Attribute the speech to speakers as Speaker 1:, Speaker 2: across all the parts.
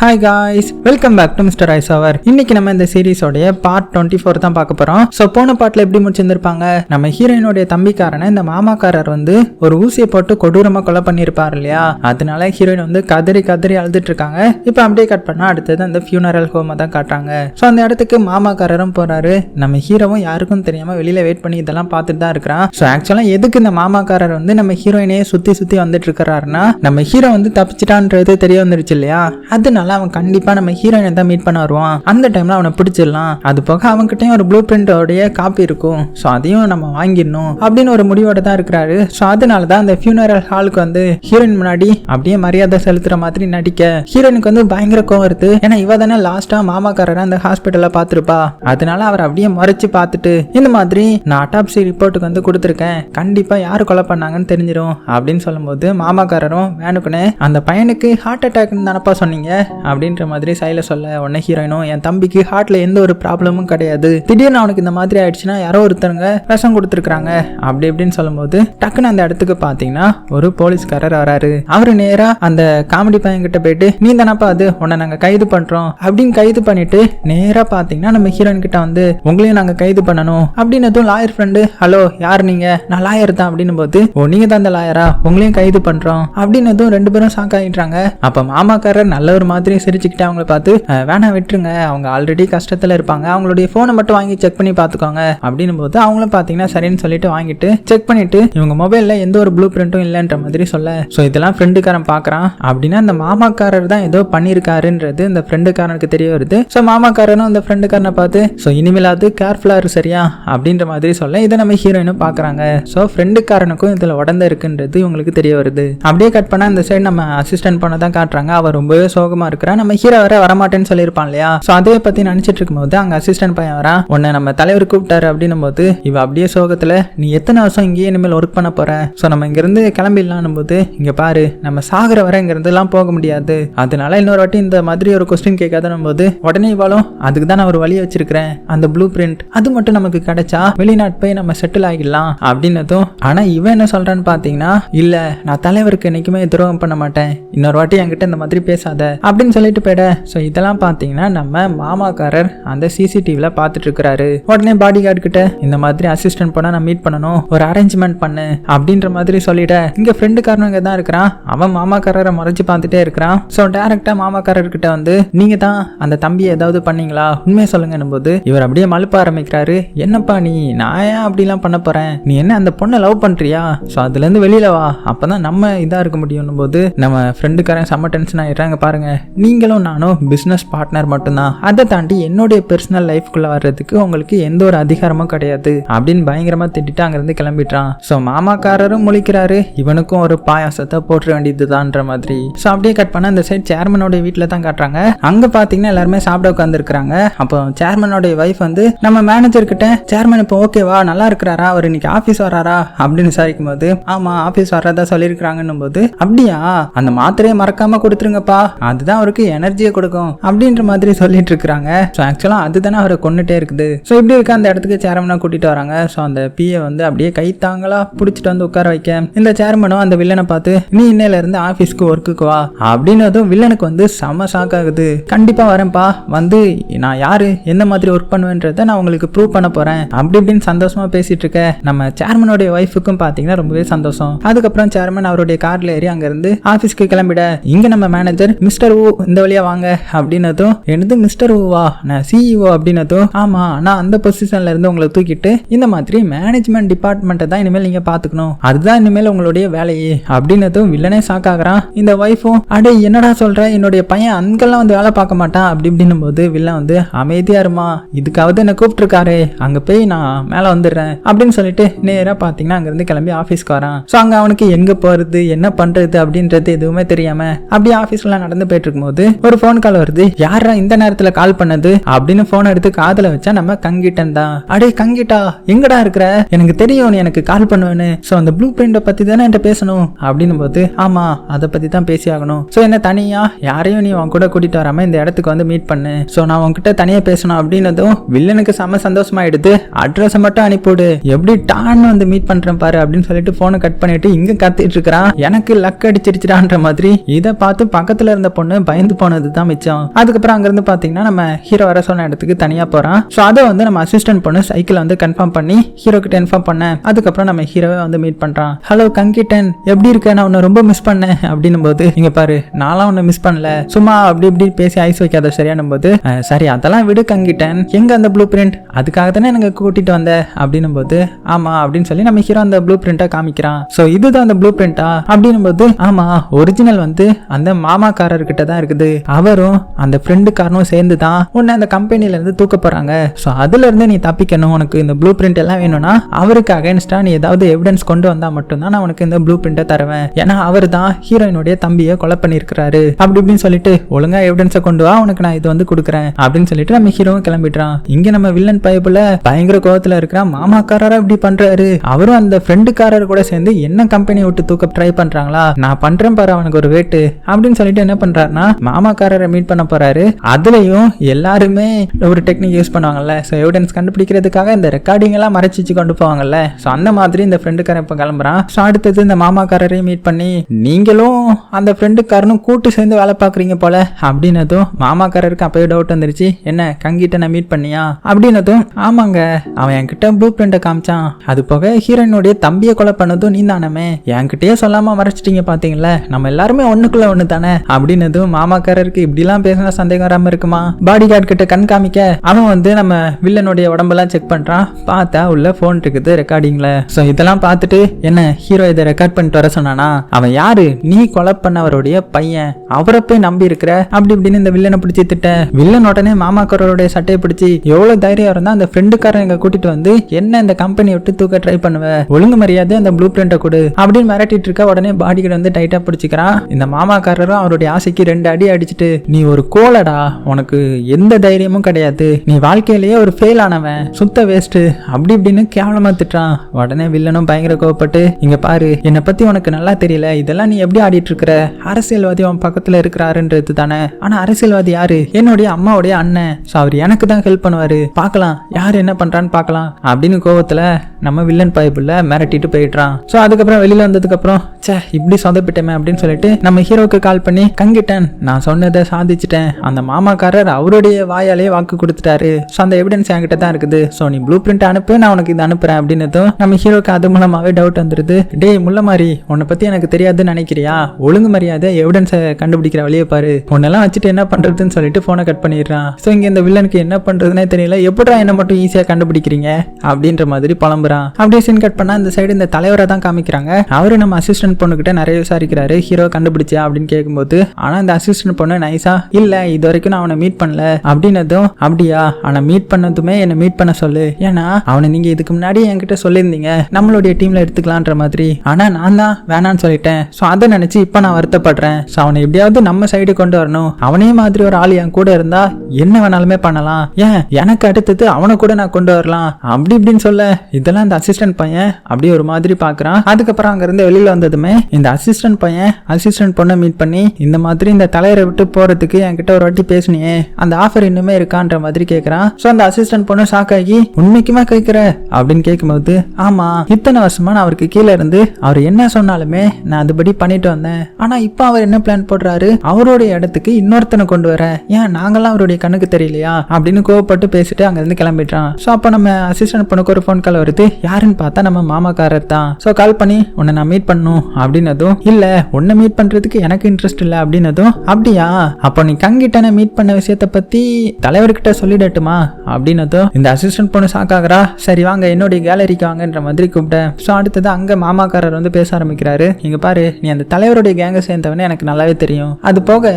Speaker 1: Hi guys welcome back to Mister Eyes அவர் இன்னைக்கு நம்ம இந்த சீரிஸோடைய பார்ட் டுவெண்ட்டி ஃபோர் தான் பார்க்க போறோம். ஸோ போன பாட்டில் எப்படி முடிச்சிருந்திருப்பாங்க? நம்ம ஹீரோயினுடைய தம்பிக்காரனை இந்த மாமாக்காரர் வந்து ஒரு ஊசியை போட்டு கொடூரமாக கொலை பண்ணியிருப்பார் இல்லையா? அதனால ஹீரோயின் வந்து கதறி கதறி அழுதுட்டு இருக்காங்க இப்போ அப்படியே கட் பண்ணால் அடுத்தது அந்த ஃபியூனரல் ஹோமை தான் காட்டுறாங்க. ஸோ அந்த இடத்துக்கு மாமாக்காரரும் போறாரு. நம்ம ஹீரோவும் யாருக்கும் தெரியாமல் வெளியில் வெயிட் பண்ணி இதெல்லாம் பார்த்துட்டு தான் இருக்கிறான். ஸோ ஆக்சுவலாக எதுக்கு இந்த மாமாக்காரர் வந்து நம்ம ஹீரோயினையே சுற்றி சுற்றி வந்துட்டு இருக்கிறாருன்னா நம்ம ஹீரோ வந்து தப்பிச்சிட்டான்றது தெரிய வந்துருச்சு இல்லையா? அதனால அவன் கண்டிப்பா நம்ம ஹீரோயினை தான் மீட் பண்ண வருவான். அந்த டைம்ல அவனை பிடிச்சிடலாம். அது போக அவன்கிட்டயும் ஒரு ப்ளூ பிரிண்டோடைய காப்பி இருக்கும். ஸோ அதையும் நம்ம வாங்கிடணும் அப்படின்னு ஒரு முடிவோட தான் இருக்கிறாரு. ஸோ அதனால தான் அந்த ஃபியூனரல் ஹாலுக்கு வந்து ஹீரோயின் முன்னாடி அப்படியே மரியாதை செலுத்துற மாதிரி நடிக்க. ஹீரோயினுக்கு வந்து பயங்கர கோவம் வருது. ஏன்னா இவ தானே லாஸ்டா மாமாக்காரரை அந்த ஹாஸ்பிட்டலில் பார்த்துருப்பா. அதனால அவர் அப்படியே மறைச்சு பார்த்துட்டு இந்த மாதிரி நான் அட்டாப்சி ரிப்போர்ட்டுக்கு வந்து கொடுத்துருக்கேன். கண்டிப்பா யார் கொலை பண்ணாங்கன்னு தெரிஞ்சிடும் அப்படின்னு சொல்லும்போது மாமாக்காரரும் வேணுக்குன்னு அந்த பையனுக்கு ஹார்ட் அட்டாக்னு தானப்பா சொன்னீங்க? அப்படின்ற மாதிரி சைல சொல்ல உடனே ஹீரோயினும் என் தம்பிக்கு ஹார்ட்ல எந்த ஒரு ப்ராப்ளமும் கிடையாது. திடீர்னு அவனுக்கு இந்த மாதிரி ஆயிடுச்சுன்னா யாரோ ஒருத்தருங்க விஷம் கொடுத்துருக்காங்க அப்படி இப்படின்னு சொல்லும்போது டக்குன்னு அந்த இடத்துக்கு பார்த்தீங்கன்னா ஒரு போலீஸ்காரர் வராரு. அவரு நேரா அந்த காமெடி பையன் கிட்ட போயிட்டு நீ தானப்பா அது? உன்னை நாங்க கைது பண்றோம். அப்படின்னு கைது பண்ணிட்டு நேரா பார்த்தீங்கன்னா நம்ம ஹீரோயின் கிட்ட வந்து உங்களையும் நாங்க கைது பண்ணணும். அப்படின்னதும் லாயர் ஃப்ரெண்டு ஹலோ யார் நீங்க? நான் லாயர் தான். அப்படின்னும் போது ஓ நீங்க தான் அந்த லாயரா உங்களையும் கைது பண்றோம். அப்படின்னதும் ரெண்டு பேரும் சாங்க் ஆகிட்டாங்க அப்ப மாமாக்காரர் நல்ல ஒரு மாதிரி சிரிச்சுக்கிட்டு அவங்கள பார்த்து வேணாம் விட்டுருங்க. அவங்க ஆல்ரெடி கஷ்டத்துல இருப்பாங்க. அவங்களுடைய ஃபோனை மட்டும் வாங்கி செக் பண்ணி பார்த்துக்கோங்க. அப்படின்னும் போது அவங்களும் பார்த்தீங்கன்னா சரின்னு சொல்லிட்டு வாங்கிட்டு செக் பண்ணிட்டு இவங்க மொபைலில் எந்த ஒரு ப்ளூ பிரிண்ட்டும் இல்லைன்ற மாதிரி சொல்ல ஸோ இதெல்லாம் ஃப்ரெண்டுக்காரன் பார்க்குறான். அப்படின்னா அந்த மாமாக்காரர் தான் ஏதோ பண்ணியிருக்காருன்றது இந்த ஃப்ரெண்டுக்காரனுக்கு தெரிய வருது. ஸோ மாமாக்காரனும் அந்த ஃப்ரெண்டுக்காரனை பார்த்து ஸோ இனிமேலாவது கேர்ஃபுல்லாக இரு சரியா? அப்படின்ற மாதிரி சொல்ல இதை நம்ம ஹீரோயினும் பார்க்குறாங்க. ஸோ ஃப்ரெண்டுக்காரனுக்கும் இதில் உடந்த இருக்குன்றது இவங்களுக்கு தெரிய வருது. அப்படியே கட் பண்ணால் அந்த சைடு நம்ம அசிஸ்டன்ட் பண்ண தான் காட்டுறாங்க. அவர் ரொம்பவே சோகமாக இருக்கிறா நம்ம ஹீரோ வர வரமாட்டேன்னு சொல்லியிருப்பான் இல்லையா? ஸோ அதே பற்றி நினச்சிட்டு இருக்கும்போது அங்கே அசிஸ்டன்ட் பையன் வரான் உன்னை நம்ம தலைவர் கூப்பிட்டாரு அப்படின்னும் போது இவ அப்படியே சோகத்தில் நீ எத்தனை வருஷம் இங்கேயே இனிமேல் ஒர்க் பண்ண போற? ஸோ நம்ம இங்கேருந்து கிளம்பிடலான்னும் போது இங்கே பாரு நம்ம சாகிற வரை இங்கேருந்துலாம் போக முடியாது. அதனால இன்னொரு வாட்டி இந்த மாதிரி ஒரு கொஸ்டின் கேட்காதனும் போது உடனே இவாளும் அதுக்கு தான் நான் ஒரு வழியை வச்சிருக்கிறேன். அந்த ப்ளூ பிரிண்ட் அது மட்டும் நமக்கு கிடைச்சா வெளிநாட்டு போய் நம்ம செட்டில் ஆகிடலாம். அப்படின்னதும் ஆனால் இவன் என்ன சொல்கிறான்னு பார்த்தீங்கன்னா இல்லை நான் தலைவருக்கு என்னைக்குமே துரோகம் பண்ண மாட்டேன். இன்னொரு வாட்டி என்கிட்ட இந்த மாதிரி பேசாத. அப்படின்னு சொல்லிட்டு போயிட. ஸோ இதெல்லாம் பார்த்தீங்கன்னா நம்ம மாமாக்காரர் அந்த சிசிடிவியில் பார்த்துட்டு இருக்கிறாரு உடனே பாடி கார்டு கிட்ட இந்த மாதிரி அசிஸ்டன்ட் போனால் நான் மீட் பண்ணணும். ஒரு அரேஞ்ச்மெண்ட் பண்ணு. அப்படின்ற மாதிரி சொல்லிட. ஃப்ரெண்டு ஃப்ரெண்டுக்காரனுங்க தான் இருக்கிறான். அவன் மாமாக்காரரை மறைச்சு பார்த்துட்டே இருக்கிறான். ஸோ டேரெக்டாக மாமாக்காரர்கிட்ட வந்து நீங்கள் தான் அந்த தம்பியை ஏதாவது பண்ணீங்களா? உண்மையை சொல்லுங்கன்னும் போது இவர் அப்படியே மழுப்ப ஆரம்பிக்கிறாரு. என்னப்பா நீ? நான் ஏன் அப்படிலாம் பண்ண போகிறேன் நீ என்ன அந்த பொண்ணை லவ் பண்ணுறியா ஸோ அதுலேருந்து வெளியில் வா. அப்போ தான் நம்ம இதாக இருக்க முடியும் போது நம்ம ஃப்ரெண்டுக்காரன் செம்ம டென்ஷன் ஆயிடுறாங்க பாருங்கள் நீங்களும் நானும் பிஸ்னஸ் பார்ட்னர் மட்டும்தான். அதை தாண்டி என்னுடைய பர்சனல் லைஃப்குள்ள வர்றதுக்கு உங்களுக்கு எந்த ஒரு அதிகாரமும் கிடையாது. அப்படின்னு பயங்கரமா திட்டிட்டு அங்கிருந்து கிளம்பிட்டான் ஸோ மாமாக்காரரும் முழிக்கிறாரு. இவனுக்கும் ஒரு பாயாசத்தை போட்டுற வேண்டியதுதான்ற மாதிரி. ஸோ அப்படியே கட் பண்ண அந்த சைட் சேர்மனோட வீட்டில் தான் காட்டுறாங்க. அங்க பாத்தீங்கன்னா எல்லாருமே சாப்பிட உட்காந்துருக்காங்க அப்போ சேர்மனோட வைஃப் வந்து நம்ம மேனேஜர் கிட்ட சேர்மன் இப்போ ஓகேவா நல்லா இருக்கிறாரா? அவர் இன்னைக்கு ஆஃபீஸ் வராரா அப்படின்னு விசாரிக்கும் போது ஆமா ஆஃபீஸ் வர்றதா சொல்லியிருக்கிறாங்கன்னும் போது அப்படியா? அந்த மாத்திரையை மறக்காம கொடுத்துருங்கப்பா. அதுதான் அவருக்கு எனர்ஜியை கொடுக்கும் அப்படின்ற மாதிரி சொல்லிட்டு இருக்கிறாங்க. ஸோ ஆக்சுவலாக அதுதானே அவரை கொண்டுட்டே இருக்குது. ஸோ இப்படி இருக்க அந்த இடத்துக்கு சேர்மனை கூட்டிட்டு வராங்க. ஸோ அந்த பியை வந்து அப்படியே கைத்தாங்களா பிடிச்சிட்டு வந்து உட்கார வைக்க. இந்த சேர்மனும் அந்த வில்லனை பார்த்து நீ இன்னையில இருந்து ஆஃபீஸ்க்கு ஒர்க்குக்கு வா. அப்படின்னதும் வில்லனுக்கு வந்து செம ஷாக் ஆகுது. கண்டிப்பாக வரேன்ப்பா. வந்து நான் யாரு? எந்த மாதிரி ஒர்க் பண்ணுவேன்றதை நான் உங்களுக்கு ப்ரூவ் பண்ண போறேன். அப்படி இப்படின்னு சந்தோஷமா பேசிட்டு இருக்க நம்ம சேர்மனுடைய ஒய்ஃபுக்கும் பாத்தீங்கன்னா ரொம்பவே சந்தோஷம். அதுக்கப்புறம் சேர்மன் அவருடைய கார்ல ஏறி அங்க இருந்து ஆபீஸ்க்கு கிளம்பிட. இங்க நம்ம மேனேஜர் மிஸ்டர் ஊ இந்த வழியா வாங்க அப்படின்னதும் எனது மிஸ்டர் ஓவா? நான் சிஇஓ அப்படின்னதும் ஆமா நான் அந்த பொசிஷன்ல இருந்து உங்களை தூக்கிட்டு இந்த மாதிரி மேனேஜ்மெண்ட் டிபார்ட்மெண்ட்டை தான் இனிமேல் நீங்க பாத்துக்கணும். அதுதான் இனிமேல் உங்களுடைய வேலையே. அப்படின்னதும் வில்லனே ஷாக் இந்த ஒய்ஃபும் அடே என்னடா சொல்ற? என்னுடைய பையன் அங்கெல்லாம் வந்து வேலை பார்க்க மாட்டான். அப்படி இப்படின்னும் போது வில்லன் வந்து அமைதியா இருமா. இதுக்காவது என்ன கூப்பிட்டுருக்காரு. அங்க போய் நான் மேல வந்துடுறேன். அப்படின்னு சொல்லிட்டு நேரா பாத்தீங்கன்னா அங்க இருந்து கிளம்பி ஆபீஸ்க்கு வரான். ஸோ அங்க அவனுக்கு எங்க போறது என்ன பண்றது அப்படின்றது எதுவுமே தெரியாம அப்படியே ஆபீஸ்ல நடந்து போயிட்டு இருக்கும்போது ஒரு ஃபோன் கால் வருது. யாரா இந்த நேரத்துல கால் பண்ணது? அப்படின்னு போன் எடுத்து காதல வச்சா நம்ம கங்கிட்டன் தான். அடே கங்கிட்டா எங்கடா இருக்கிற? எனக்கு தெரியும் நீ எனக்கு கால் பண்ணுவேன்னு. ஸோ அந்த ப்ளூ பிரிண்டை பத்தி தானே என்கிட்ட பேசணும்? அப்படின்னும் போது ஆமா அதை பத்தி தான் பேசி ஆகணும். ஸோ என்ன தனியா? யாரையும் நீ உன் கூட கூட்டிட்டு வராம இந்த இடத்துக்கு வந்து மீட் பண்ணு. ஸோ நான் உன்கிட்ட தனியா பேசணும். அப்படின்னதும் வில்லனுக்கு செம சந்தோஷமா எடுத்து அட்ரஸை மட்டும் அனுப்பிவிடு. எப்படி டான்னு வந்து மீட் பண்றேன் பாரு அப்படின்னு சொல்லிட்டு போனை கட் பண்ணிட்டு இங்க கத்திட்டு இருக்கிறான். எனக்கு லக் அடிச்சிருச்சுடான்ற மாதிரி இதை பார்த்து பக்கத்துல இருந்த பொண்ணு பயந்து போனது தான் மிச்சம். அதுக்கப்புறம் அங்கிருந்து பார்த்தீங்கன்னா நம்ம ஹீரோ வர சொன்ன இடத்துக்கு தனியா போறான். ஸோ அதை வந்து நம்ம அசிஸ்டன்ட் பொண்ணு சைக்கிளை வந்து கன்ஃபார்ம் பண்ணி ஹீரோ கிட்ட இன்ஃபார்ம் பண்ணேன் அதுக்கப்புறம் நம்ம ஹீரோவை வந்து மீட் பண்றான். ஹலோ கங்கிட்டன் எப்படி இருக்க? நான் உன்னை ரொம்ப மிஸ் பண்ணேன். அப்படின்னும் போது இங்க பாரு நான்லாம் உன்னை மிஸ் பண்ணல. சும்மா அப்படி இப்படி பேசி ஐஸ் வைக்காத சரியானும் போது சரி அதெல்லாம் விடு கங்கிட்டன். எங்க அந்த ப்ளூ பிரிண்ட் அதுக்காக தானே எனக்கு கூட்டிட்டு வந்த. அப்படின்னும் போது ஆமா அப்படின்னு சொல்லி நம்ம ஹீரோ அந்த ப்ளூ பிரிண்டா காமிக்கிறான். ஸோ இதுதான் அந்த ப்ளூ பிரிண்டா அப்படின்னும் போது ஆமா ஒரிஜினல் வந்து அந்த மாமாக்காரர்கிட்ட தான் இருக்குது. அவரும் அந்த ஃப்ரெண்டுக்காரனும் சேர்ந்து தான் உன்னை அந்த கம்பெனில இருந்து தூக்க போறாங்க. ஸோ அதுல இருந்து நீ தப்பிக்கணும். உனக்கு இந்த ப்ளூ பிரிண்ட் எல்லாம் வேணும்னா அவருக்கு அகைன்ஸ்டா நீ ஏதாவது எவிடன்ஸ் கொண்டு வந்தா மட்டும்தான் நான் உனக்கு இந்த ப்ளூ பிரிண்டை தருவேன். ஏன்னா அவர் தான் ஹீரோயினுடைய தம்பியை கொலை பண்ணியிருக்கிறாரு. அப்படி இப்படின்னு சொல்லிட்டு ஒழுங்கா எவிடன்ஸை கொண்டு வா உனக்கு நான் இது வந்து கொடுக்குறேன். அப்படின்னு சொல்லிட்டு நம்ம ஹீரோவும் கிளம்பிடுறான். இங்க நம்ம வில்லன் பைப்புல பயங்கர கோபத்துல இருக்கிறான் மாமாக்காரரா இப்படி பண்றாரு? அவரும் அந்த ஃப்ரெண்டுக்காரர் கூட சேர்ந்து என்ன கம்பெனி விட்டு தூக்க ட்ரை பண்றாங்களா? நான் பண்றேன் பாரு அவனுக்கு ஒரு வேட்டு. அப்படின்னு சொல்லிட்டு என்ன பண்றாருன்னா மாமாக்காரரை மீட் பண்ண போறாரு. அதுலயும் எல்லாருமே ஒரு டெக்னிக் யூஸ் பண்ணுவாங்கல்ல. ஸோ எவிடன்ஸ் கண்டுபிடிக்கிறதுக்காக இந்த ரெக்கார்டிங் எல்லாம் மறைச்சிச்சு கொண்டு போவாங்கல்ல. ஸோ அந்த மாதிரி இந்த ஃப்ரெண்டுக்காரன் இப்போ கிளம்புறான். ஸோ அடுத்தது இந்த மாமாக்காரரையும் மீட் பண்ணி நீங்களும் அந்த ஃப்ரெண்டுக்காரனும் கூட்டு சேர்ந்து வேலை பார்க்குறீங்க போல. அப்படின்னதும் மாமாக்காரருக்கு அப்பவே டவுட் வந்துருச்சு. என்ன கங்கிட்ட நான் மீட் பண்ணியா? அப்படின்னதும் ஆமாங்க அவன் என்கிட்ட ப்ளூ பிரிண்ட்டை காமிச்சான். அது போக ஹீரோயினுடைய தம்பியை கொலை பண்ணதும் நீ தானமே என்கிட்டயே சொல்லாம மறைச்சிட்டீங்க பாத்தீங்களா. நம்ம எல்லாருமே ஒண்ணுக்குள்ள ஒண்ணு தானே அப்படின்னதும் மாமாக்காரருக்கு இப்படிலாம் பேசினா சந்தேகம் வராம இருக்குமா? பாடி கார்டு கிட்ட கண் காமிக்க அவன் வந்து நம்ம வில்லனுடைய உடம்பெல்லாம் செக் பண்றான். பார்த்தா உள்ள போன் இருக்குது ரெக்கார்டிங்ல ஸோ இதெல்லாம் பார்த்துட்டு என்ன ஹீரோ இதை ரெக்கார்ட் பண்ணிட்டு வர சொன்னானா? அவன் யாரு? நீ கொலை பண்ணவருடைய பையன். அவரை போய் நம்பி இருக்கிற? அப்படி இப்படின்னு இந்த வில்லனை பிடிச்சி திட்ட. வில்லன் உடனே மாமாக்காரருடைய சட்டையை பிடிச்சி எவ்வளவு தைரியம் இருந்தா அந்த ஃப்ரெண்டுக்காரன் எங்க கூட்டிட்டு வந்து என்ன இந்த கம்பெனி விட்டு தூக்க ட்ரை பண்ணுவ? ஒழுங்கு மரியாதை அந்த ப்ளூ பிரிண்ட்டை கொடு. அப்படின்னு மிரட்டிட்டு இருக்க உடனே பாடி வந்து டைட்டா பிடிச்சிக்கிறான். இந்த மாமாக்காரரும் அவருடைய ஆசைக்கு ரெண்டு ரெண்டு அடி அடிச்சுட்டு நீ ஒரு கோலடா உனக்கு எந்த தைரியமும் கிடையாது. நீ வாழ்க்கையிலேயே ஒரு ஃபெயில் ஆனவன். சுத்த வேஸ்ட் அப்படி இப்படின்னு கேவலமா திட்டுறான். உடனே வில்லனும் பயங்கர கோவப்பட்டு இங்க பாரு என்னை பத்தி உனக்கு நல்லா தெரியல. இதெல்லாம் நீ எப்படி ஆடிட்டு இருக்கிற? அரசியல்வாதி அவன் பக்கத்துல இருக்கிறாருன்றது தானே. ஆனா அரசியல்வாதி யாரு? என்னுடைய அம்மாவுடைய அண்ணன். ஸோ அவர் எனக்கு தான் ஹெல்ப் பண்ணுவாரு. பார்க்கலாம் யார் என்ன பண்றான்னு பார்க்கலாம். அப்படின்னு கோவத்துல நம்ம வில்லன் பைப்புல மிரட்டிட்டு போயிடுறான். ஸோ அதுக்கப்புறம் வெளியில வந்ததுக்கு அப்புறம் ச்சே இப்படி சொதப்பிட்டேமே அப்படின்னு சொல்லிட்டு நம்ம ஹீரோக்கு கால் பண்ணி கங்கிட்டேன் நான் சொன்னதை சாதிச்சிட்டேன். அந்த மாமாக்காரர் அவருடைய வாயாலே வாக்கு கொடுத்துட்டாரு. ஸோ அந்த எவிடன்ஸ் என்கிட்ட தான் இருக்குது. ஸோ நீ ப்ளூ பிரிண்ட் அனுப்பு நான் உனக்கு இது அனுப்புறேன் அப்படின்னதும் நம்ம ஹீரோக்கு அது மூலமாகவே டவுட் வந்துருது. டேய் முள்ள மாதிரி உன்னை பற்றி எனக்கு தெரியாதுன்னு நினைக்கிறியா? ஒழுங்கு மரியாதை எவிடன்ஸை கண்டுபிடிக்கிற வழியை பாரு. உன்னெல்லாம் வச்சுட்டு என்ன பண்ணுறதுன்னு சொல்லிட்டு ஃபோனை கட் பண்ணிடுறான். ஸோ இங்கே இந்த வில்லனுக்கு என்ன பண்ணுறதுனே தெரியல. எப்படா என்ன மட்டும் ஈஸியாக கண்டுபிடிக்கிறீங்க? அப்படின்ற மாதிரி புலம்புறான். அப்படியே சீன் கட் பண்ணால் இந்த சைடு இந்த தலைவரை தான் காமிக்கிறாங்க. அவரு நம்ம அசிஸ்டன்ட் பொண்ணுக்கிட்ட நிறைய விசாரிக்கிறாரு. ஹீரோ கண்டுபிடிச்சா அப்படின்னு கேட்கும்போது ஆனால் இந்த அசிஸ்டன்ட் பொண்ணு நைஸா இல்ல இது வரைக்கும் நான் அவனை மீட் பண்ணல. அப்படின்னதும் அப்படியா? அவனை மீட் பண்ணதுமே என்னை மீட் பண்ண சொல்லு. ஏன்னா அவனை நீங்க இதுக்கு முன்னாடி என்கிட்ட சொல்லியிருந்தீங்க. நம்மளுடைய டீம்ல எடுத்துக்கலான்ற மாதிரி. ஆனா நான் தான் வேணான்னு சொல்லிட்டேன். ஸோ அதை நினைச்சு இப்போ நான் வருத்தப்படுறேன். ஸோ அவனை எப்படியாவது நம்ம சைடு கொண்டு வரணும். அவனே மாதிரி ஒரு ஆள் என் கூட இருந்தா என்ன வேணாலுமே பண்ணலாம். ஏன்? எனக்கு அடுத்தது அவனை கூட நான் கொண்டு வரலாம். அப்படி இப்படின்னு சொல்ல இதெல்லாம் இந்த அசிஸ்டன்ட் பையன். அப்படியே ஒரு மாதிரி பார்க்கறான் அதுக்கப்புறம் அங்க இருந்து வெளியில வந்ததுமே இந்த அசிஸ்டன்ட் பையன் அசிஸ்டன்ட் பொண்ணை மீட் பண்ணி இந்த மாதிரி இந்த தலையரை விட்டு போறதுக்கு என்கிட்ட ஒரு வாட்டி பேசுனியே அந்த ஆஃபர் இன்னுமே இருக்கான்ற மாதிரி கேட்குறான் ஸோ அந்த அசிஸ்டன்ட் பொண்ணு ஷாக் ஆகி உண்மைக்குமா கேட்குற அப்படின்னு கேட்கும்போது ஆமா இத்தனை வருஷமா நான் அவருக்கு கீழே இருந்து அவர் என்ன சொன்னாலுமே நான் அதுபடி பண்ணிட்டு வந்தேன். ஆனா இப்போ அவர் என்ன பிளான் போடுறாரு? அவருடைய இடத்துக்கு இன்னொருத்தனை கொண்டு வர. ஏன் நாங்களாம் அவருடைய கண்ணுக்கு தெரியலையா? அப்படின்னு கோவப்பட்டு பேசிட்டு அங்க இருந்து கிளம்பிட்டான் ஸோ அப்போ நம்ம அசிஸ்டன்ட் பொண்ணுக்கு ஒரு ஃபோன் கால் வருது. யாருன்னு பார்த்தா நம்ம மாமாக்காரர் தான். ஸோ கால் பண்ணி உன்னை நான் மீட் பண்ணும் அப்படின்னதும் இல்ல உன்னை மீட் பண்றதுக்கு எனக்கு இன்ட்ரெஸ்ட் இல்லை அப்படின்னதும் அப்படியா? அப்போ நீ கங்கிட்டனை மீட் பண்ண விஷயத்த பத்தி தலைவர்கிட்ட சொல்லிடட்டுமா? அப்படின்னதும் இந்த அசிஸ்டன்ட் பொண்ணு ஷாக்காகிறா சரி வாங்க என்னுடைய கேலரிக்கு வாங்கன்ற மாதிரி கூப்பிட்டேன். ஸோ அடுத்தது அங்க மாமாக்காரர் வந்து பேச ஆரம்பிக்கிறாரு. இங்க பாரு நீ அந்த தலைவருடைய கேங்கை சேர்ந்தவனே எனக்கு நல்லாவே தெரியும். அது போக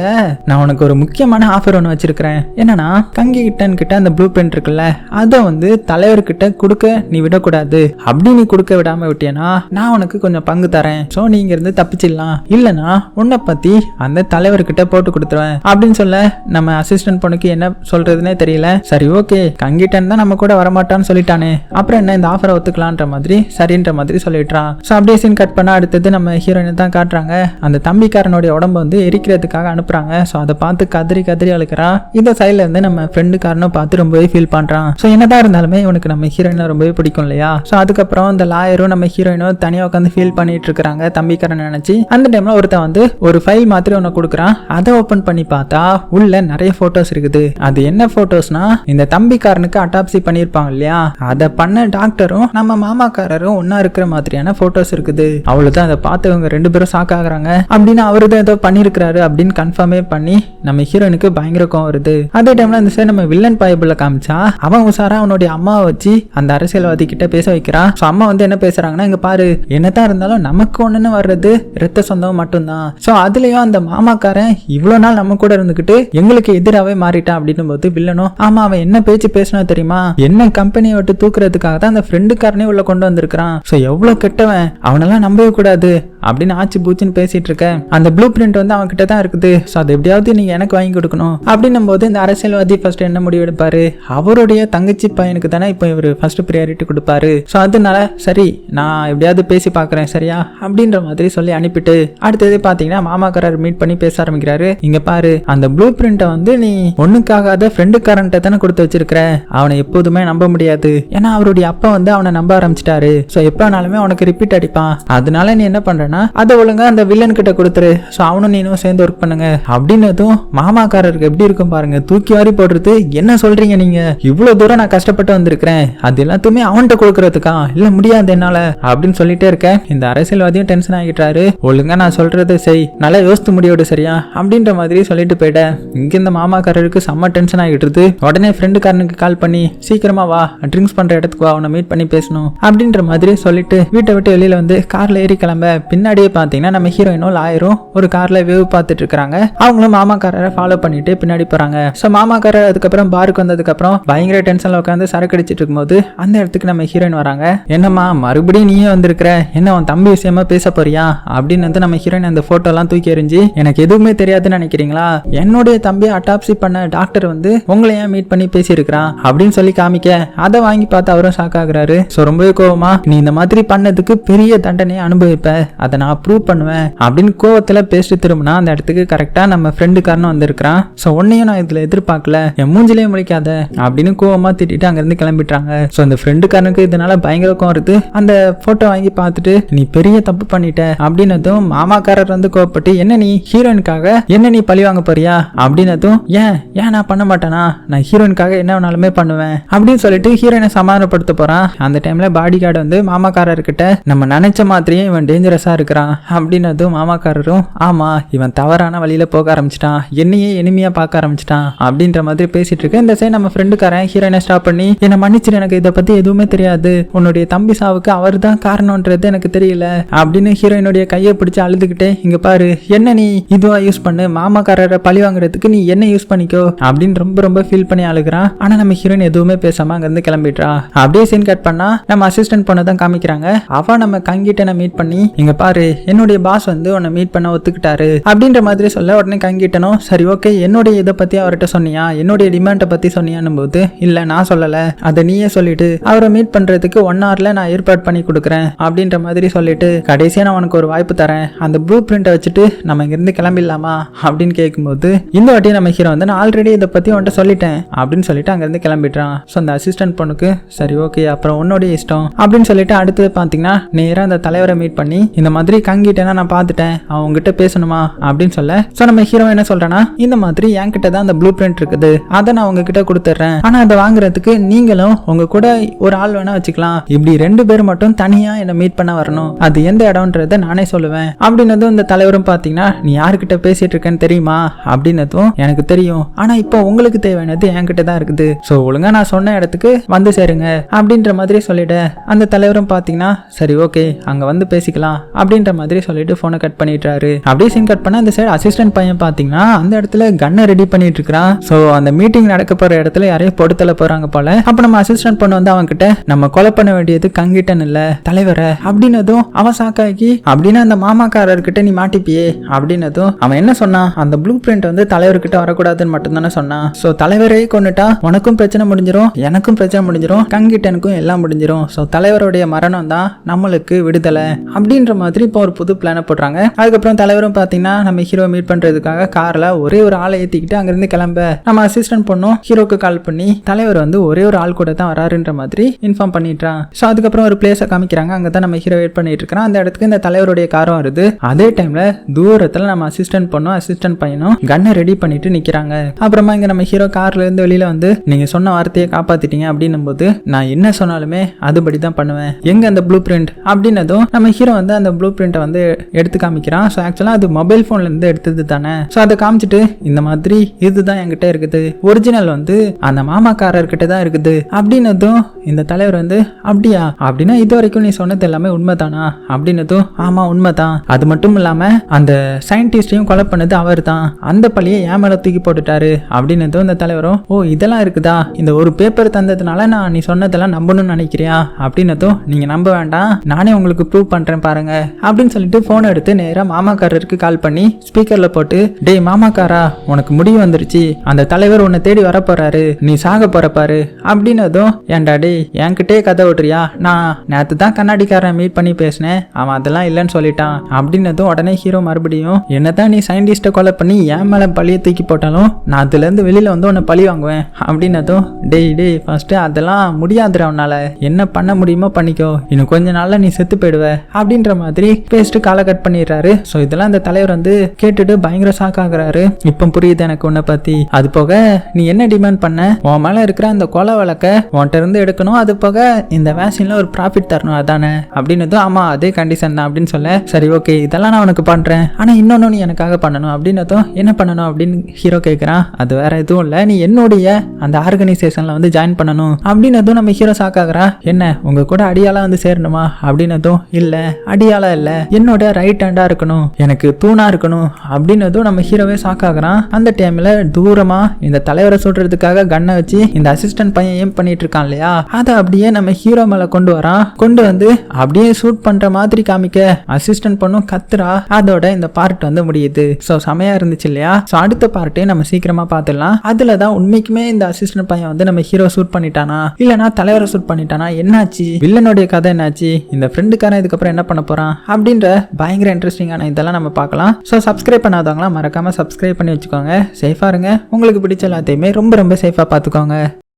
Speaker 1: நான் உனக்கு ஒரு முக்கியமான ஆஃபர் ஒன்று வச்சிருக்கிறேன். என்னன்னா கங்கி கிட்டன் கிட்ட அந்த ப்ளூ பிரிண்ட் இருக்குல்ல அதை வந்து தலைவர்கிட்ட கொடுக்க நீ விடக்கூடாது. அப்படி நீ கொடுக்க விடாம விட்டியனா நான் உனக்கு கொஞ்சம் பங்கு தரேன். ஸோ நீங்க இருந்து தப்பிச்சிடலாம். இல்லைனா உன்னை பத்தி அந்த தலைவர்கிட்ட போட்டு கொடுத்துருவேன். அப்படின்னு சொல்ல நம்ம அசிஸ்டன்ட் பொண்ணுக்கு என்ன சொல்றதுனே தெரியல. சரி ஓகே கங்கிட்டன் தான் நம்ம கூட வரமாட்டான்னு சொல்லிட்டானே. அப்புறம் என்ன இந்த ஆஃபரை ஒத்துக்கலான்ற மாதிரி சரின்ற மாதிரி சொல்லிடுறான். ஸோ அப்படியே சீன் கட் பண்ண அடுத்தது நம்ம ஹீரோயினை தான் காட்டுறாங்க. அந்த தம்பிக்காரனுடைய உடம்ப வந்து எரிக்கிறதுக்காக அனுப்புறாங்க. ஸோ அதை பார்த்து கதறி கதறி அழுக்கிறான் இந்த சைட்ல இருந்து நம்ம ஃப்ரெண்டுக்காரனும் பார்த்து ரொம்பவே ஃபீல் பண்றான். ஸோ என்னதான் இருந்தாலுமே இவனுக்கு நம்ம ஹீரோயினை ரொம்பவே பிடிக்கும் இல்லையா? ஸோ அதுக்கப்புறம் இந்த லாயரும் நம்ம ஹீரோயினும் தனியாக உட்காந்து ஃபீல் பண்ணிட்டு இருக்கிறாங்க தம்பிக்காரன் நினைச்சு. அந்த டைம்ல ஒருத்தன் வந்து ஒரு ஃபைல் மாதிரி ஒன்று கொடுக்குறான். அதை ஓப்பன் பண்ணி பார்த்தா உள்ள நிறைய போட்டோஸ் இருக்குது. அது என்ன போட்டோஸ்னா இந்த தம்பிக்காரனுக்கு அட்டாப்சி பண்ணியிருப்பாங்க இல்லையா? அதை பண்ண டாக்டரும் நம்ம மாமாக்காரரும் ஒன்னா இருக்கிற மாதிரியான போட்டோஸ் இருக்குது. அவ்வளவுதான் அதை பார்த்தவங்க ரெண்டு பேரும் ஷாக் ஆகுறாங்க. அப்படின்னு அவரு தான் ஏதோ பண்ணியிருக்கிறாரு அப்படின்னு கன்ஃபார்மே பண்ணி நம்ம ஹீரோனுக்கு பயங்கர கோவம் வருது. அதே டைம்ல அந்த சைடு நம்ம வில்லன் பாயபிள் காமிச்சா அவன் உசாரா அவனுடைய அம்மாவை வச்சு அந்த அரசியல்வாதி கிட்ட பேச வைக்கிறான் ஸோ அம்மா வந்து என்ன பேசுறாங்கன்னா இங்க பாரு என்னதான் இருந்தாலும் நமக்கு ஒண்ணுன்னு வர்றது ரத்த சொந்தம் மட்டும்தான். ஸோ அதுலயும் அந்த மாமாக்காரன் இவ்வளோ நாள் நம்ம கூட இருந்துகிட்டு எங்களுக்கு எதிராகவே மாறிட்டான் அப்படின்னும் போது வில்லனும் ஆமா அவன் என்ன பேச்சு பேசினா தெரியுமா? என்ன கம்பெனியை விட்டு தூக்குறதுக்காக தான் அந்த ஃப்ரெண்டுக்காரனே உள்ள கொண்டு வந்திருக்கிறான். ஸோ எவ்வளோ கெட்டவன்? அவனெல்லாம் நம்பவே கூடாது அப்படின்னு ஆச்சு பூச்சின்னு பேசிட்டு இருக்க. அந்த ப்ளூ பிரிண்ட் வந்து அவன் கிட்ட தான் இருக்குது. ஸோ அது எப்படியாவது நீங்க எனக்கு வாங்கி கொடுக்கணும். அப்படின்னும் போது இந்த அரசியல்வாதி ஃபர்ஸ்ட் என்ன முடிவு எடுப்பாரு? அவருடைய தங்கச்சி பையனுக்கு தானே இப்போ இவர் ஃபர்ஸ்ட் ப்ரியாரிட்டி கொடுப்பாரு. ஸோ அதனால சரி நான் எப்படியாவது பேசி பார்க்குறேன் சரியா? அப்படின்ற மாதிரி சொல்லி அனுப்பிட்டு அடுத்தது பார்த்தீங்கன்னா மாமாக்காரர் மீட் பண்ணி பேச ஆரம்பிக்கிறாரு. இங்க பாரு அந்த ப்ளூ பிரிண்ட்டை வந்து நீ ஒண்ணுக்காகாத ஃப்ரெண்டுக்காரன்ட்ட தானே கொடுத்து வச்சிருக்கிற. அவனை எப்போதுமே நம்ப முடியாது. ஏன்னா அவருடைய அப்பா வந்து அவனை நம்ப ஆரம்பிச்சிட்டாரு. ஸோ எப்போனாலுமே உனக்கு ரிப்பீட் அடிப்பான். அதனால நீ என்ன பண்றேன்னா அதை ஒழுங்கா அந்த வில்லன் கிட்ட கொடுத்துரு. ஸோ அவனும் நீனும் சேர்ந்து ஒர்க் பண்ணுங்க. அப்படின்னதும் மாமாக்காரருக்கு எப்படி இருக்கும் பாருங்க. தூக்கி வாரி போடுறது என்ன சொல்றீங்க நீங்க? இவ்வளவு தூரம் நான் கஷ்டப்பட்டு வந்திருக்கிறேன். அது எல்லாத்தையுமே அவன்கிட்ட கொடுக்கறதுக்கா? இல்ல முடியாது என்னால. அப்படின்னு சொல்லிட்டே இருக்கேன். இந்த அரசியல்வாதியும் டென்ஷன் ஆகிட்டாரு ஒழுங்கா நான் சொல்றது செய். நல்லா யோசித்து முடியோடு சரியா? அப்படின்ற மாதிரி சொல்லிட்டு போயிட்டேன் இங்கே இந்த மாமாக்காரருக்கு செம்ம டென்ஷன் ஆகிட்டு உடனே ஃப்ரெண்டுக்காரனுக்கு கால் பண்ணி சீக்கிரமா வா ட்ரிங்க்ஸ் பண்ணுற இடத்துக்கு வா அவனை மீட் பண்ணி பேசணும். அப்படின்ற மாதிரி சொல்லிட்டு வீட்டை விட்டு வெளியில் வந்து காரில் ஏறி கிளம்ப. பின்னாடியே பார்த்தீங்கன்னா நம்ம ஹீரோயினும் லாயரும் ஒரு காரில் வேவ் பார்த்துட்டு இருக்கிறாங்க அவங்களும் மாமாக்காரரை ஃபாலோ பண்ணிட்டு பின்னாடி போகிறாங்க ஸோ மாமாக்காரர் அதுக்கப்புறம் பாருக்கு வந்ததுக்கப்புறம் பயங்கர டென்ஷனில் உட்காந்து சரக்கு அடிச்சிட்டு இருக்கும்போது அந்த இடத்துக்கு நம்ம ஹீரோயின் வராங்க. என்னம்மா மறுபடியும் நீயே வந்திருக்கிற? என்ன உன் தம்பி விஷயமா பேச போறியா? அப்படின்னு வந்து நம்ம ஹீரோயின் அந்த ஃபோட்டோலாம் தூக்கி எறிஞ்சு எனக்கு எதுவுமே தெரியாதுன்னு நினைக்கிறீங்களா? என்னுடைய தம்பி அட்டாப்சி பண்ண டாக்டர் வந்து உங்களை ஏன் மீட் பண்ணி பேசியிருக்கிறான் அப்படின்னு சொல்லி காமிக்க அதை வாங்கி பார்த்து அவரும் ஷாக் ஆகுறாரு. ஸோ ரொம்பவே கோவமா நீ இந்த மாதிரி பண்ணதுக்கு பெரிய தண்டனையை அனுபவிப்ப அதை நான் ப்ரூவ் பண்ணுவேன் அப்படின்னு கோவத்துல பேசிட்டு திரும்பினா அந்த இடத்துக்கு கரெக்டா நம்ம ஃப்ரெண்டுக்காரனும் வந்திருக்கிறான். ஸோ உன்னையும் நான் இதுல எதிர்பார்க்கல என் மூஞ்சிலே முழிக்காத அப்படின்னு கோவமா திட்டிட்டு அங்கேருந்து கிளம்பிட்டாங்க ஸோ அந்த ஃப்ரெண்டுக்காரனுக்கு இதனால பயங்கர கோவம் வருது. அந்த போட்டோ வாங்கி பார்த்துட்டு நீ பெரிய தப்பு பண்ணிட்ட அப்படின்னதும் மாமாக்காரர் வந்து கோவப்பட்டு என்ன நீ ஹீரோயினுக்காக என்ன நீ பழி வாங்க போறியா? அப்படின்னதும் ஏன்? ஏன் நான் பண்ண மாட்டேனா? நான் ஹீரோயினுக்காக என்ன வேணாலுமே பண்ணுவேன். அப்படின்னு சொல்லிட்டு ஹீரோயினை சமாதானப்படுத்த போறான். அந்த டைம்ல பாடி கார்டு வந்து மாமாக்காரர்கிட்ட நம்ம நினைச்ச மாதிரியே இவன் டேஞ்சரஸா இருக்கிறான். அப்படின்னதும் மாமாக்காரரும் ஆமா இவன் தவறான வழியில போக ஆரம்பிச்சிட்டான். என்னையே எளிமையா பார்க்க ஆரம்பிச்சிட்டான். அப்படின்ற மாதிரி பேசிட்டு இருக்கு. இந்த சைடு நம்ம ஃப்ரெண்டுக்காரன் ஹீரோயினை ஸ்டாப் பண்ணி என்ன மன்னிச்சிரு எனக்கு இதை பத்தி எதுவுமே தெரியாது. உன்னுடைய தம்பி சாவுக்கு அவர் தான் காரணம்ன்றது எனக்கு தெரியல. அப்படின்னு ஹீரோயினுடைய கையை பிடிச்சு அழுதுகிட்டே இங்க பாரு என்ன நீ? இதுவா யூஸ் பண்ணு. மாமாக்காரரை பழி வாங்குறதுக்கு நீ என்ன யூஸ் பண்ணிக்கோ அப்படின்னு ரொம்ப ரொம்ப ஃபீல் பண்ணி அழுகிறான். ஆனா நம்ம ஹீரோயின் எதுவுமே பேசாம அங்க இருந்து கிளம்பிடுறா. அப்படியே சீன் கட் பண்ணா நம்ம அசிஸ்டன்ட் பொண்ணை தான் காமிக்கிறாங்க. அவ நம்ம கங்கிட்ட மீட் பண்ணி இங்க பாரு என்னுடைய பாஸ் வந்து உன்னை மீட் பண்ண ஒத்துக்கிட்டாரு. அப்படின்ற மாதிரி சொல்ல உடனே கங்கிட்டனும் சரி ஓகே என்னுடைய இதை பத்தி அவர்கிட்ட சொன்னியா? என்னுடைய டிமாண்டை பத்தி சொன்னியான்னு போது இல்ல நான் சொல்லல. அதை நீயே சொல்லிட்டு அவரை மீட் பண்றதுக்கு ஒன் ஹவர்ல நான் ஏற்பாடு பண்ணி கொடுக்குறேன். அப்படின்ற மாதிரி சொல்லிட்டு கடைசியா நான் உனக்கு ஒரு வாய்ப்பு தரேன். அந்த ப்ளூ பிரிண்டை வச்சுட்டு நம்ம இங்கிருந்து கிளம்பிடலாமா? அப்படின்னு கேட்கும்போது இந்த வாட்டி நம்ம ஹீரோ வந்து நான் ஆல்ரெடி இதை பற்றி உன்கிட்ட சொல்லிட்டேன் அப்படின்னு சொல்லிட்டு அங்கேருந்து கிளம்பிடுறான். ஸோ அந்த அசிஸ்டன்ட் பொண்ணுக்கு சரி ஓகே அப்புறம் உன்னோடைய இஷ்டம். அப்படின்னு சொல்லிட்டு அடுத்தது பார்த்தீங்கன்னா நேராக அந்த தலைவரை மீட் பண்ணி இந்த மாதிரி கங்கிட்டேன்னா நான் பார்த்துட்டேன் அவன் உங்ககிட்ட பேசணுமா? அப்படின்னு சொல்ல ஸோ நம்ம ஹீரோ என்ன சொல்கிறேன்னா இந்த மாதிரி என்கிட்ட தான் அந்த ப்ளூ பிரிண்ட் இருக்குது. அதை நான் உங்ககிட்ட கொடுத்துட்றேன். ஆனால் அதை வாங்குறதுக்கு நீங்களும் உங்க கூட ஒரு ஆள் வேணா வச்சுக்கலாம். இப்படி ரெண்டு பேர் மட்டும் தனியாக என்னை மீட் பண்ண வரணும். அது எந்த இடம்ன்றதை நானே சொல்லுவேன். அப்படின்னதும் இந்த தலைவரும் பார்த்தீங்கன்னா நீ யார்கிட்ட பேச இருக்கேன்னு தெரியுமா? அப்படின்னதும் எனக்கு தெரியும். ஆனா இப்போ உங்களுக்கு தேவையானது என்கிட்ட தான் இருக்குது. ஸோ ஒழுங்கா நான் சொன்ன இடத்துக்கு வந்து சேருங்க. அப்படின்ற மாதிரி சொல்லிட்டு அந்த தலைவரும் பார்த்தீங்கன்னா சரி ஓகே அங்க வந்து பேசிக்கலாம். அப்படின்ற மாதிரி சொல்லிட்டு போனை கட் பண்ணிட்டாரு அப்படியே சீன் கட் பண்ண அந்த சைடு அசிஸ்டன்ட் பையன் பார்த்தீங்கன்னா அந்த இடத்துல கன்னை ரெடி பண்ணிட்டு இருக்கிறான் ஸோ அந்த மீட்டிங் நடக்க போற இடத்துல யாரையும் பொடுத்தல போறாங்க போல. அப்ப நம்ம அசிஸ்டன்ட் பொண்ணு வந்து அவன் கிட்ட நம்ம கொலை பண்ண வேண்டியது கங்கிட்டன் இல்ல தலைவரை. அப்படின்னதும் அவன் சாக்காக்கி அப்படின்னு அந்த மாமாக்காரர்கிட்ட நீ மாட்டிப்பியே. அப்படின்னதும் அவன் என்ன சொன்னா? அந்த ப்ளூ பிரிண்ட் வந்து தலைவர்கிட்ட வரக்கூடாதுன்னு மட்டும் தானே சொன்னா? ஸோ தலைவரே கொண்டுட்டா உனக்கும் பிரச்சனை முடிஞ்சிரும் எனக்கும் பிரச்சனை முடிஞ்சிரும் கங்கிட்டனுக்கும் எல்லாம் முடிஞ்சிரும். ஸோ தலைவருடைய மரணம் தான் நம்மளுக்கு விடுதலை அப்படின்ற மாதிரி இப்போ ஒரு புது பிளானை போடுறாங்க. அதுக்கப்புறம் தலைவரும் பார்த்தீங்கன்னா நம்ம ஹீரோ மீட் பண்றதுக்காக கார்ல ஒரே ஒரு ஆளை ஏத்திக்கிட்டு அங்கிருந்து கிளம்ப நம்ம அசிஸ்டன்ட் பொண்ணும் ஹீரோக்கு கால் பண்ணி தலைவர் வந்து ஒரே ஒரு ஆள் கூட தான் வராருன்ற மாதிரி இன்ஃபார்ம் பண்ணிட்டான் ஸோ அதுக்கப்புறம் ஒரு பிளேஸை காமிக்கிறாங்க. அங்கே தான் நம்ம ஹீரோ வெயிட் பண்ணிட்டு இருக்கிறான். அந்த இடத்துக்கு இந்த தலைவருடைய காரம் வருது. அதே டைம்ல தூரத்தில் நம்ம அசிஸ்டன்ட் பொண்ணும் அசிஸ்டன்ட் பையனும் கன்னை ரெடி பண்ணிட்டு நிக்கிறாங்க. அப்புறமா இங்க நம்ம ஹீரோ கார்ல இருந்து வெளியில வந்து நீங்க சொன்ன வார்த்தையை காப்பாத்திட்டீங்க. அப்படின்னும் போது நான் என்ன சொன்னாலுமே அதுபடி தான் பண்ணுவேன். எங்க அந்த ப்ளூ பிரிண்ட் அப்படின்னதும் நம்ம ஹீரோ வந்து அந்த ப்ளூ பிரிண்ட்டை வந்து எடுத்து காமிக்கிறான். ஸோ ஆக்சுவலாக அது மொபைல் போன்ல இருந்து எடுத்தது தானே. ஸோ அதை காமிச்சிட்டு இந்த மாதிரி இதுதான் என்கிட்ட இருக்குது. ஒரிஜினல் வந்து அந்த மாமாக்காரர்கிட்ட தான் இருக்குது. அப்படின்னதும் இந்த தலைவர் வந்து அப்படியா? அப்படின்னா இது வரைக்கும் நீ சொன்னது எல்லாமே உண்மைதானா? அப்படின்னதும் ஆமா உண்மைதான். அது மட்டும் இல்லாம அந்த சயின்டிஸ்டையும் கொலை பண்ணது அவர் தான் அந்த பழியை என் மேல தூக்கி போட்டுட்டாரு. அப்படின்னதும் இந்த தலைவரும் ஓ இதெல்லாம் இருக்குதா? இந்த ஒரு பேப்பர் தந்ததுனால நான் நீ சொன்னதெல்லாம் நம்பணும்னு நினைக்கிறியா? அப்படின்னதும் நீங்க நம்ப வேண்டாம். நானே உங்களுக்கு ப்ரூவ் பண்றேன் பாருங்க. அப்படின்னு சொல்லிட்டு போன் எடுத்து நேராக மாமாக்காரருக்கு கால் பண்ணி ஸ்பீக்கர்ல போட்டு டேய் மாமாக்காரா உனக்கு முடிவு வந்துருச்சு. அந்த தலைவர் உன்னை தேடி வரப்போறாரு நீ சாக போறப்பாரு அப்படின்னதும் ஏன்டா டேய் என்கிட்டயே கதை ஓட்டுறியா? நான் நேற்று தான் கண்ணாடிக்காரன் மீட் பண்ணி பேசினேன். அவன் அதெல்லாம் இல்லைன்னு சொல்லிட்டான். அப்படின்னதும் உடனே ஹீரோ மறுபடியும் என்னதான் நீ சயின்டிஸ்ட்டை கொலை பண்ணி என் மேலே பழியை தூக்கி போட்டாலும் நான் அதுலேருந்து வெளியில் வந்து உன்னை பழி வாங்குவேன் அப்படின்னதும் டேய் டேய் ஃபர்ஸ்ட்டு அதெல்லாம் முடியாதுடா உன்னால். என்ன பண்ண முடியுமோ பண்ணிக்கோ. இன்னும் கொஞ்ச நாளில் நீ செத்து போயிடுவ அப்படின்ற மாதிரி பேசிட்டு காலை கட் பண்ணிடுறாரு. ஸோ இதெல்லாம் அந்த தலைவர் வந்து கேட்டுட்டு பயங்கர ஷாக் ஆகுறாரு. இப்போ புரியுது எனக்கு உன்னை பற்றி அது போக நீ என்ன டிமாண்ட் பண்ண? உன் மேலே இருக்கிற அந்த கொலை வழக்க உன்கிட்ட இருந்து எடுக்கணும். அது போக இந்த வேக்சின்ல ஒரு ப்ராஃபிட் தரணும் அதானே? அப்படின்னதும் ஆமாம் அதே கண்டிஷன் தான் அப்படின்னு சொல்ல சரி ஓகே இதெல்லாம் நான் உனக்கு பண்ணுறேன் ஆனால் இன்னொன்று நீ எனக்காக பண்ணணும் அப்படின்னதும் என்ன பண்ணணும்? அப்படின்னு ஹீரோ கேட்குறான் அது வேற எதுவும் இல்லை. நீ என்னுடைய அந்த ஆர்கனைசேஷனில் வந்து ஜாயின் பண்ணணும். அப்படின்னதும் நம்ம ஹீரோ ஷாக் ஆகுறா என்ன உங்க கூட அடியாலாக வந்து சேரணுமா? அப்படின்னதும் இல்லை அடியாலாக இல்லை. என்னோட ரைட் ஹேண்டாக இருக்கணும். எனக்கு தூணாக இருக்கணும். அப்படின்னதும் நம்ம ஹீரோவே ஷாக் அந்த டைமில் தூரமாக இந்த தலைவரை சொல்றதுக்காக கண்ணை வச்சு இந்த அசிஸ்டன்ட் பையன் ஏம் பண்ணிட்டு இருக்கான் இல்லையா? அதை அப்படியே நம்ம ஹீரோ மேலே கொண்டு வரான். கொண்டு வந்து அப்படியே ஷூட் பண்ணுற மாதிரி காமிக்க. அசிஸ்டன்ட் பொண்ணும் கத்துறா. அதோட இந்த பார்ட் வந்து முடியுது. ஸோ செமையாக இருந்துச்சு இல்லையா? ஸோ அடுத்த பார்ட்டே நம்ம சீக்கிரமாக பார்த்துடலாம் அதில் தான் உண்மைக்குமே இந்த அசிஸ்டன்ட் பையன் வந்து நம்ம ஹீரோ சூட் பண்ணிட்டானா? இல்லைனா தலைவரை சூட் பண்ணிட்டானா? என்னாச்சு? வில்லனுடைய கதை என்னாச்சு? இந்த ஃப்ரெண்டுக்காரன் இதுக்கப்புறம் என்ன பண்ண போகிறான் அப்படின்ற பயங்கர இன்ட்ரெஸ்டிங்கான இதெல்லாம் நம்ம பார்க்கலாம் ஸோ சப்ஸ்கிரைப் பண்ணாதவங்களாம் மறக்காமல் சப்ஸ்கிரைப் பண்ணி வச்சுக்கோங்க. சேஃபாக இருங்க. உங்களுக்கு பிடிச்ச எல்லாத்தையுமே ரொம்ப ரொம்ப சேஃபாக பார்த்துக்கோங்க